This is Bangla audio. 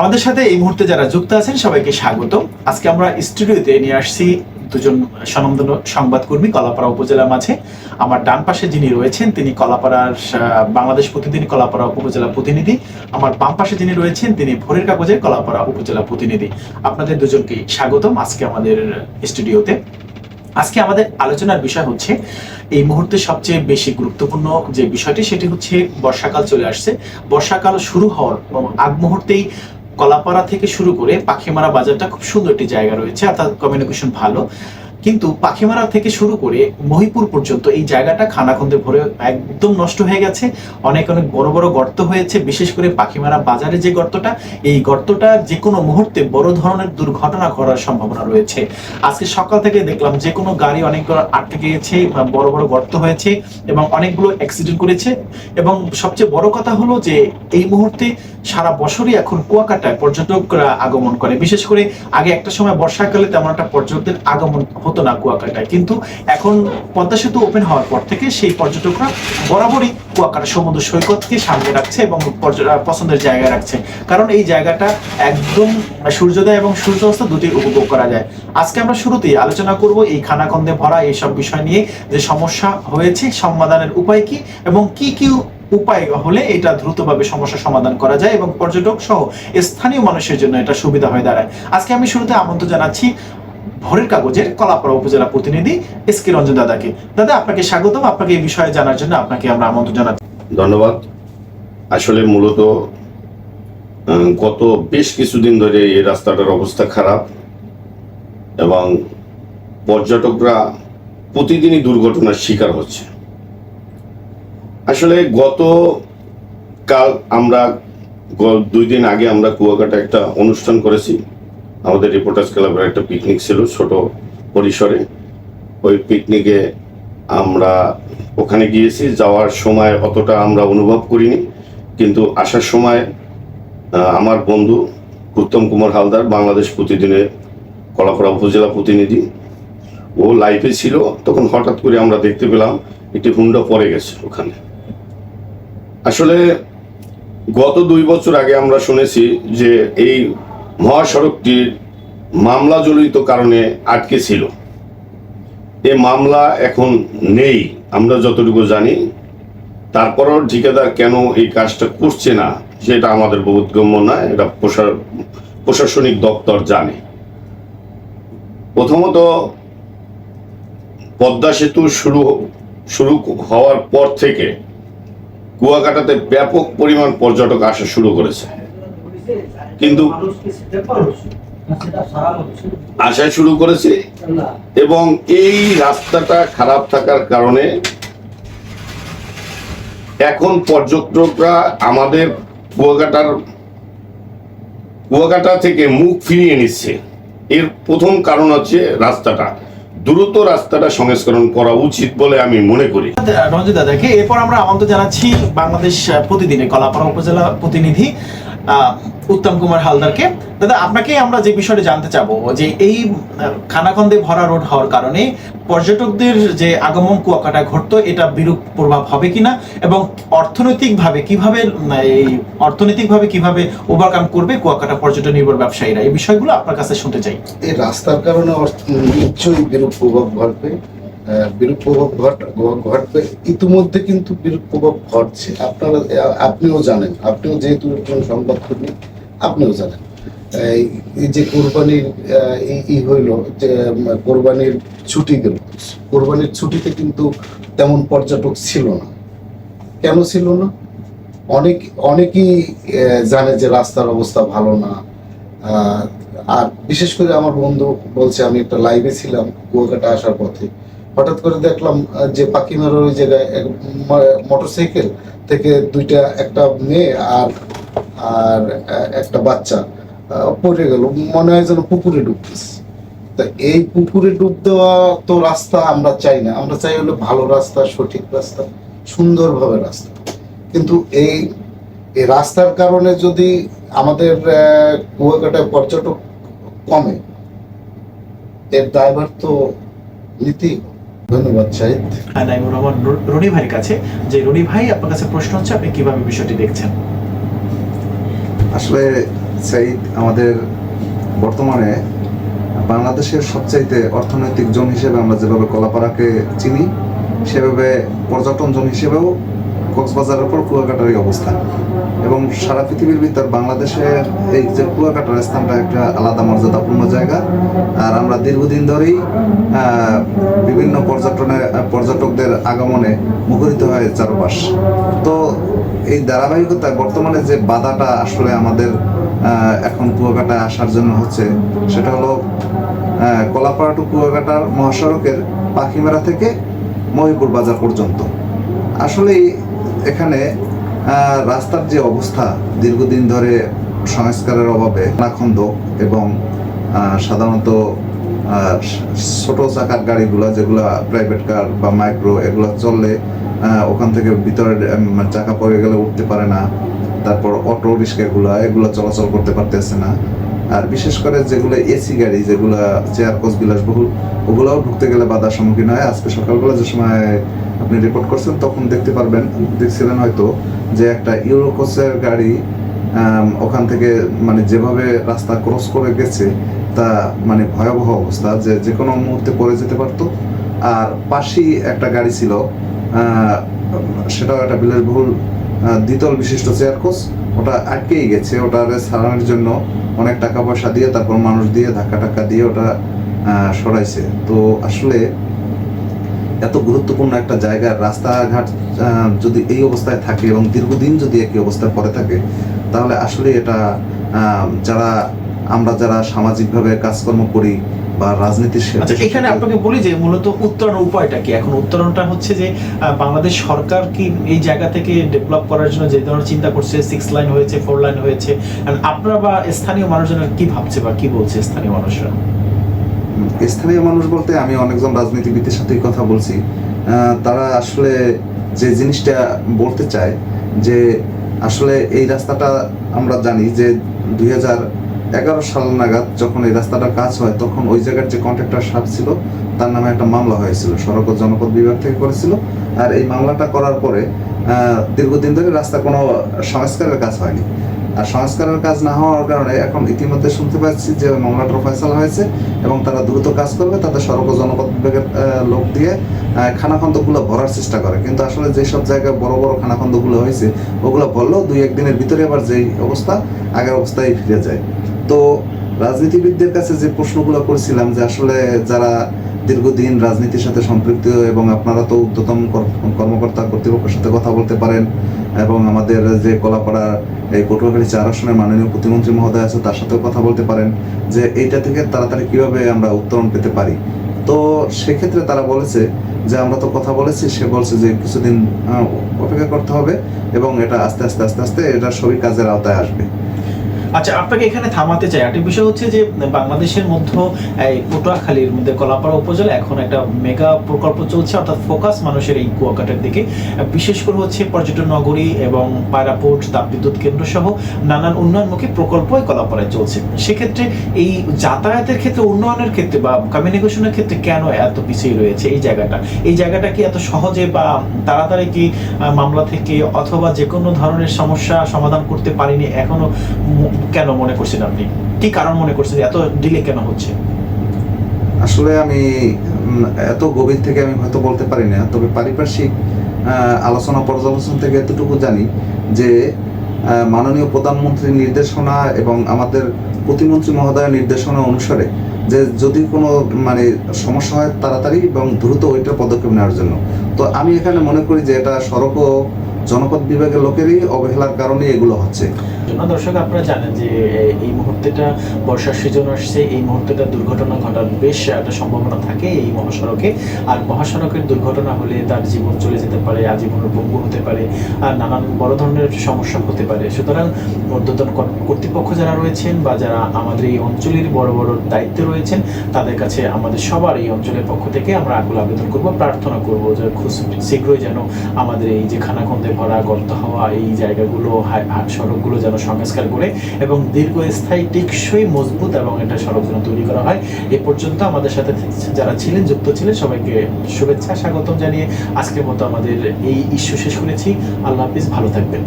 আমাদের সাথে এই মুহূর্তে যারা যুক্ত আছেন, সবাইকে স্বাগত আজকে আমরা স্টুডিওতে নিয়ে আসছি দুজন স্বনামধন্য সংবাদকর্মী কলাপাড়া উপজেলার মাঝে। আমার ডান পাশে যিনি রয়েছেন, তিনি কলাপাড়ার বাংলাদেশ প্রতিদিন কলাপাড়া উপজেলা প্রতিনিধি। আমার বাম পাশে যিনি রয়েছেন, তিনি ভোরের কাগজের কলাপাড়া উপজেলা প্রতিনিধি। আপনাদের দুজনকে স্বাগতম আজকে আমাদের স্টুডিওতে। আজকে আমাদের আলোচনার বিষয় হচ্ছে, এই মুহূর্তে সবচেয়ে বেশি গুরুত্বপূর্ণ যে বিষয়টি, সেটি হচ্ছে বর্ষাকাল চলে আসছে। বর্ষাকাল শুরু হওয়ার আগ মুহূর্তেই কলাপাড়া থেকে শুরু করে পাখিমারা বাজারটা খুব সুন্দর একটি জায়গা রয়েছে অর্থাৎ কমিউনিকেশন ভালো। কিন্তু পাখিমারা থেকে শুরু করে মহিপুর পর্যন্ত এই জায়গাটা খানাখন্দে ভরে একদম নষ্ট হয়ে গেছে। অনেক অনেক বড় বড় গর্ত হয়েছে, বিশেষ করে পাখিমারা বাজারে যে গর্তটা, এই গর্তটা যে কোনো মুহূর্তে বড় ধরনের দুর্ঘটনা ঘটার সম্ভাবনা রয়েছে। আজকে সকাল থেকে দেখলাম যে কোনো গাড়ি অনেকগুলো আটকে গিয়েছে বড় বড় গর্ত হয়েছে এবং অনেকগুলো অ্যাক্সিডেন্ট করেছে এবং সবচেয়ে বড় কথা হলো যে এই মুহূর্তে সারা বছরই এখন কুয়াকাটায় পর্যটকরা আগমন করে। বিশেষ করে আগে একটা সময় বর্ষাকালে তেমন একটা পর্যটকদের আগমন হতো না কুয়াকাটায়। কিন্তু এখন পদ্মা সেতু ওপেন হওয়ার পর থেকে সেই পর্যটকরা বরাবরই কুয়াকাটা সমুদ্র সৈকতকে সামনে রাখছে এবং পছন্দের জায়গায় রাখছে। কারণ এই জায়গাটা একদম সূর্যোদয় এবং সূর্যাস্ত দুটি উপভোগ করা যায়। আজকে আমরা শুরুতেই আলোচনা করব এই খানাকন্দে ভরা এইসব বিষয় নিয়ে, যে সমস্যা হয়েছে, সমাধানের উপায় কি এবং কি কি উপায় হলে এটা দ্রুতভাবে সমস্যা সমাধান করা যায় এবং পর্যটক সহ স্থানীয় মানুষের জন্য এটা সুবিধা হয়ে দাঁড়ায়। আজকে আমি শুরুতে আমন্ত্রণ জানাচ্ছি ভোরের কাগজের কলাপাড়া উপজেলা প্রতিনিধি এস কে রঞ্জন দাদাকে। দাদা, আপনাকে স্বাগতম। আপনাকে এই বিষয়ে জানার জন্য আপনাকে আমরা আমন্ত্রণ জানাচ্ছি। ধন্যবাদ। আসলে মূলত গত বেশ কিছুদিন ধরে এই রাস্তাটার অবস্থা খারাপ এবং পর্যটকরা প্রতিদিনই দুর্ঘটনার শিকার হচ্ছে। আসলে গত কাল আমরা দুই দিন আগে আমরা কুয়াকাটা একটা অনুষ্ঠান করেছি। আমাদের রিপোর্টার্স ক্লাবের একটা পিকনিক ছিল ছোট পরিসরে। ওই পিকনিকে আমরা ওখানে গিয়েছি, যাওয়ার সময় অতটা আমরা অনুভব করিনি। কিন্তু আসার সময় আমার বন্ধু উত্তম কুমার হালদার, বাংলাদেশ প্রতিদিনে কলাপাড়া উপজেলা প্রতিনিধি, ও লাইফে ছিল। তখন হঠাৎ করে আমরা দেখতে পেলাম একটি হুন্ডা পড়ে গেছে ওখানে। আসলে গত দুই বছর আগে আমরা শুনেছি যে এই মহাসড়কটির মামলা জড়িত কারণে আটকে ছিল। এ মামলা এখন নেই, আমরা যতটুকু জানি। তারপরও ঠিকাদার কেন এই কাজটা করছে না, সেটা আমাদের বোধগম্য না এটা প্রশা- প্রশাসনিক দপ্তর জানে। প্রথমত, পদ্মা সেতু শুরু শুরু হওয়ার পর থেকে কুয়াকাটাতে ব্যাপক পরিমাণ পর্যটক আসা শুরু করেছে। কিন্তু আসা শুরু করেছে এবং এই রাস্তাটা খারাপ থাকার কারণে এখন পর্যটকরা আমাদের কুয়াকাটার কুয়াকাটা থেকে মুখ ফিরিয়ে নিচ্ছে। এর প্রথম কারণ হচ্ছে রাস্তাটা। দ্রুত রাস্তাটা সংস্করণ করা উচিত বলে আমি মনে করি। রঞ্জিত দাদাকে এরপর আমরা আমন্ত্রণ জানাচ্ছি বাংলাদেশ প্রতিদিনে কলাপাড়া উপজেলা প্রতিনিধি উত্তম কুমার হালদারকে। দাদা আপনাকে আমরা যে বিষয়টা জানতে চাবো যে এই আহ, খানাখন্দে ভরা রোড হওয়ার কারণে পর্যটকদের যে আগমন কুয়াকাটা ঘটতো এটা বিরূপ প্রভাব হবে কিনা এবং অর্থনৈতিকভাবে কীভাবে এই অর্থনৈতিকভাবে কীভাবে ওভারকাম করবে কুয়াকাটা পর্যটন নির্ভর ব্যবসায়ীরা? এই বিষয়গুলো আপনার কাছে শুনতে চাই। এই রাস্তার কারণে নিশ্চয়ই বিরূপ প্রভাব ঘটবে। বিরূপ প্রভাব ঘট ঘটবে। ইতিমধ্যে কিন্তু বিরূপ প্রভাব ঘটছে। আপনারা আপনিও জানেন। আপনিও যেহেতু একজন সংবাদকর্মী, আপনিও জানেন। এই যে কোরবানির ই হইল যে কোরবানির ছুটি গেল। কোরবানির ছুটিতে কিন্তু তেমন পর্যটক ছিল না। কেন ছিল না? অনেক, অনেকেই জানে যে রাস্তার অবস্থা ভালো না। আর বিশেষ করে আমার বন্ধু বলছে, আমি একটা লাইভে ছিলাম, কুয়াকাটা আসার পথে। হঠাৎ করে দেখলাম যে পাখিমারার ওই জায়গায় মোটরসাইকেল থেকে দুইটা, একটা মেয়ে আর আর একটা বাচ্চা পড়ে গেল। মনে হয় যেন পুকুরে ডুবতেছে তা এই পুকুরে ডুব দেওয়া তো রাস্তা আমরা চাই না। আমরা চাই হলো ভালো রাস্তা, সঠিক রাস্তা, সুন্দরভাবে রাস্তা। কিন্তু এই রাস্তার কারণে যদি আমাদের কুয়াকাটায় পর্যটক কমে, এর দায়ভার তো হবে। ধন্যবাদ শাহিদ নাইমুর রহমান রনি ভাইয়ের কাছে যে রনি ভাই আপনার কাছে প্রশ্ন হচ্ছে আপনি কীভাবে বিষয়টি দেখছেন? আসলে সাইদ আমাদের বর্তমানে বাংলাদেশের সবচাইতে অর্থনৈতিক জোন হিসেবে আমরা যেভাবে কলাপাড়াকে চিনি সেভাবে পর্যটন জোন হিসেবেও কক্সবাজারের পর কুয়াকাটারই অবস্থান এবং সারা পৃথিবীর ভিতর বাংলাদেশের এই যে কুয়াকাটার স্থানটা একটা আলাদা মর্যাদাপূর্ণ জায়গা। আর আমরা দীর্ঘদিন ধরেই বিভিন্ন পর্যটনে, পর্যটকদের আগমনে মুখরিত হয় চারপাশ। তো এই ধারাবাহিকতায় বর্তমানে যে বাধাটা আসলে আমাদের এখন কুয়াকাটায় আসার জন্য হচ্ছে, সেটা হলো কলাপাড়া টু কুয়াকাটার মহাসড়কের পাখিমেরা থেকে মহিপুর বাজার পর্যন্ত। আসলে এখানে রাস্তার যে অবস্থা দীর্ঘদিন ধরে সংস্কারের অভাবে নাখন্দ এবং সাধারণত ছোট চাকার গাড়িগুলো যেগুলো প্রাইভেট কার বা মাইক্রো এগুলো চললে ওখান থেকে ভিতরে চাকা পড়ে গেলে উঠতে পারে না। তারপর অটো রিক্সাগুলো এগুলো চলাচল করতে পারতেছে না। আর বিশেষ করে যেগুলো এসি গাড়ি, যেগুলো চেয়ার কোচ বিলাসবহুল, ওগুলোও ঢুকতে গেলে বাধার সম্মুখীন হয়। আজকে সকালবেলা যে সময় আপনি রিপোর্ট করছেন, তখন দেখতে পারবেন, দেখছিলেন হয়তো যে একটা ইউরো কোচের গাড়ি ওখান থেকে মানে যেভাবে রাস্তা ক্রস করে গেছে, তা মানে ভয়াবহ অবস্থা যে যে কোনো মুহূর্তে পড়ে যেতে পারতো। আর পাশেই একটা গাড়ি ছিল সেটাও একটা বিলাসবহুল দ্বিতল বিশিষ্ট চেয়ার কোচ ওটা আটকেই গেছে ওটা সারানোর জন্য অনেক টাকা পয়সা দিয়ে, তারপর মানুষ দিয়ে ধাক্কা টাক্কা দিয়ে ওটা সরাইছে। তো আসলে এত গুরুত্বপূর্ণ একটা জায়গার রাস্তাঘাট যদি এই অবস্থায় থাকে এবং দীর্ঘদিন যদি একই অবস্থায় পড়ে থাকে তাহলে আসলে এটা যারা আমরা যারা সামাজিকভাবে কাজকর্ম করি বা রাজনীতির আচ্ছা এখানে আপনাকে বলি যে মূলত উত্তরণ উপায়টা কি? এখন উত্তরণটা হচ্ছে যে বাংলাদেশ সরকার কি এই জায়গা থেকে ডেভেলপ করার জন্য যে ধরনের চিন্তা করছে সিক্স লাইন হয়েছে ফোর লাইন হয়েছে? আপনারা বা স্থানীয় মানুষজনের কি ভাবছে বা কি বলছে স্থানীয় মানুষরা? স্থানীয় মানুষ বলতে আমি অনেকজন রাজনীতিবিদের সাথেই কথা বলছি। তারা আসলে যে জিনিসটা বলতে চায় যে আসলে এই রাস্তাটা আমরা জানি যে দুই এগারো সাল নাগাদ যখন এই রাস্তাটার কাজ হয়, তখন ওই জায়গার যে কন্ট্রাক্টর সাহেব ছিল, তার নামে একটা মামলা হয়েছিল, সড়ক ও জনপদ বিভাগ থেকে করেছিল। আর এই মামলাটা করার পরে দীর্ঘদিন ধরে রাস্তা কোনো সংস্কারের কাজ হয়নি। আর সংস্কারের কাজ না হওয়ার কারণে এখন ইতিমধ্যে শুনতে পাচ্ছি যে মামলাটার ফয়সালা হয়েছে এবং তারা দ্রুত কাজ করবে, তাদের সড়ক জনপদ বিভাগের লোক দিয়ে খানাখন্দগুলো ভরার চেষ্টা করে। কিন্তু আসলে যেসব জায়গায় বড় বড় খানাখন্দগুলো হয়েছে, ওগুলো বললেও দুই একদিনের ভিতরে আবার যেই অবস্থা, আগের অবস্থায় ফিরে যায়। তো রাজনীতিবিদদের কাছে যে প্রশ্নগুলো করেছিলাম যে আসলে যারা দীর্ঘদিন রাজনীতির সাথে সম্পৃক্ত এবং আপনারা তো উদ্যতন কর- কর্মকর্তা কর্তৃপক্ষের সাথে কথা বলতে পারেন এবং আমাদের যে কলাপাড়া, এই পটুয়াখালী চার আসনের মাননীয় প্রতিমন্ত্রী মহোদয় আছে, তার সাথেও কথা বলতে পারেন যে এইটা থেকে তাড়াতাড়ি কীভাবে আমরা উত্তরণ পেতে পারি। তো সেক্ষেত্রে তারা বলেছে যে আমরা তো কথা বলেছি, সে বলছে যে কিছুদিন অপেক্ষা করতে হবে এবং এটা আস্তে আস্তে আস্তে আস্তে এটা সবই কাজের আওতায় আসবে। আচ্ছা আপনাকে এখানে থামাতে চাই। একটা বিষয় হচ্ছে যে, বাংলাদেশের মধ্যে, এই পটুয়াখালীর মধ্যে কলাপাড়া উপজেলা এখন একটা মেগা প্রকল্প চলছে, অর্থাৎ ফোকাস মানুষের এই কুয়াকাটার দিকে। বিশেষ করে হচ্ছে পর্যটন নগরী এবং পায়রাপোর্ট, তাপবিদ্যুৎ কেন্দ্র সহ নানান উন্নয়নমুখী প্রকল্প কলাপাড়ায় চলছে। সেক্ষেত্রে এই যাতায়াতের ক্ষেত্রে, উন্নয়নের ক্ষেত্রে বা কমিউনিকেশনের ক্ষেত্রে কেন এত পিছিয়ে রয়েছে এই জায়গাটা? এই জায়গাটা কি এত সহজে বা তাড়াতাড়ি কি মামলা থেকে অথবা যে কোনো ধরনের সমস্যা সমাধান করতে পারিনি এখনও কেন মনে করছেন আপনি? কি কারণ মনে করছেন? এত ডিলে কেন হচ্ছে? আসলে আমি এত গভীর থেকে আমি হয়তো বলতে পারি না, তবে পারিপার্শ্বিক আলোচনা পর্যালোচনা থেকে এতটুকু জানি যে মাননীয় প্রধানমন্ত্রীর নির্দেশনা এবং আমাদের প্রতিমন্ত্রী মহোদয়ের নির্দেশনা অনুসারে যে যদি কোনো মানে সমস্যা হয় তাড়াতাড়ি এবং দ্রুত ওইটা পদক্ষেপ নেওয়ার জন্য। তো আমি এখানে মনে করি যে এটা সড়ক ও জনপদ বিভাগের লোকেরই অবহেলার কারণে এগুলো হচ্ছে। দর্শক, আপনারা জানেন যে এই মুহূর্তেটা বর্ষার সিজন আসছে। এই মুহূর্তেটা দুর্ঘটনা ঘটার বেশ একটা সম্ভাবনা থাকে এই মহাসড়কে। আর মহাসড়কের দুর্ঘটনা হলে তার জীবন চলে যেতে পারে হতে পারে, আর নানান বড় ধরনের সমস্যা হতে পারে। সুতরাং কর্তৃপক্ষ যারা রয়েছেন বা যারা আমাদের এই অঞ্চলের বড় বড় দায়িত্বে রয়েছেন, তাদের কাছে আমাদের সবার এই অঞ্চলের পক্ষ থেকে আমরা আকুল আবেদন করব, প্রার্থনা করব যে খুব শীঘ্রই যেন আমাদের এই যে খানাখন্দে ভরা, গর্ত হওয়া, এই জায়গাগুলো হাট সড়কগুলো যেন সংস্কার করে এবং দীর্ঘস্থায়ী টেকসই, মজবুত এবং এটা সড়ক যেন তৈরি করা হয়, এ পর্যন্ত আমাদের সাথে যারা ছিলেন, যুক্ত ছিলেন, সবাইকে শুভেচ্ছা, স্বাগতম জানিয়ে আজকের মতো আমাদের এই ইস্যু শেষ করেছি। আল্লাহ হাফিজ, ভালো থাকবেন।